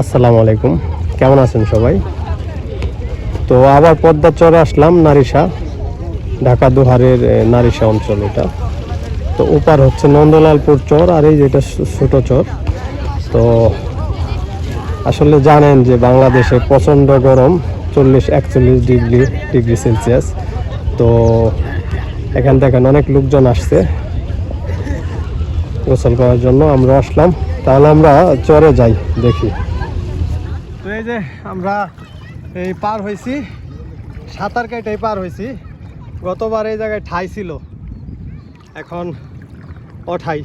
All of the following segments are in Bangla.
আসসালামু আলাইকুম। কেমন আছেন সবাই? তো আবার পদ্মা চরে আসলাম, নারিশা, ঢাকা দুহারের নারিশা অঞ্চল এটা। তো ওপার হচ্ছে নন্দলালপুর চর আর এই যেটা ছোট চর। তো আসলে জানেন যে বাংলাদেশে প্রচণ্ড গরম, চল্লিশ, একচল্লিশ ডিগ্রি ডিগ্রি সেলসিয়াস। তো এখান থেকে অনেক লোকজন আসছে। গোসল করার জন্য আমরা আসলাম। তাহলে আমরা চরে যাই, দেখি। তো এই যে আমরা এই পার হয়েছি, সাঁতার কেটেই পার হয়েছি। গতবার এই জায়গায় ঠাই ছিল, এখন অঠাই।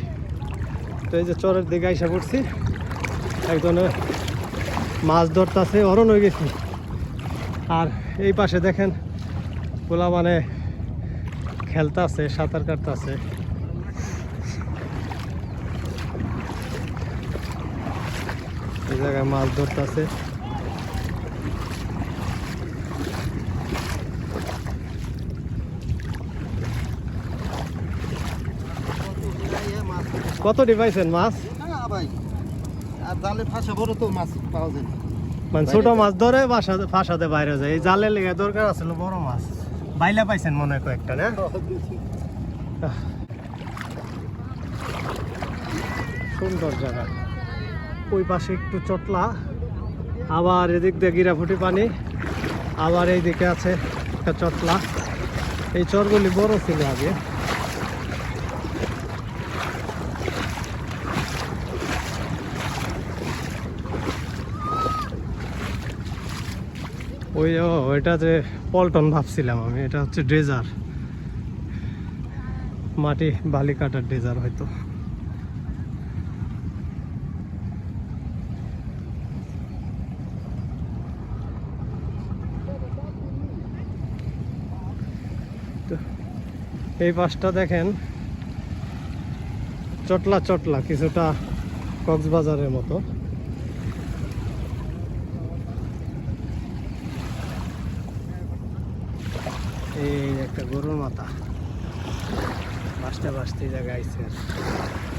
তো এই যে চরের দিকে এসে পড়ছি, একজনে মাছ ধরতেছে অরণ হয়ে গেছি। আর এই পাশে দেখেন পোলা মানে খেলতেছে, সাঁতার কাটতেছে। এই জায়গায় মাছ ধরতেছে। কত ডিভাইসেন মাছ? ভাই আর জালে ফাঁসা বড় তো মাছ পাওয়া যায় মানে ছোট মাছ ধরে বাসাতে ফাঁসাতে বাইরে যায়। এই লেগে দরকার বড় মাছ। বাইলা পাইছেন মনে হয় কয়েকটা না? সুন্দর জায়গা। ওই পাশে একটু চটলা, আবার এদিক দিয়ে গিরাফুটি পানি, আবার এই দিকে আছে একটা চটলা। এই চরগুলি বড় ছিল আগে। ওই ওইটা যে পল্টন ভাবছিলাম আমি, এটা হচ্ছে ড্রেজার মাটি বালি কাটার ড্রেজার হয়তো। তো এই পাশটা দেখেন, চটলা চটলা, কিছুটা কক্সবাজারের মতো এই একটা গরুর মাথা বাঁচতে বাসতে জায়গায় আইসে আর।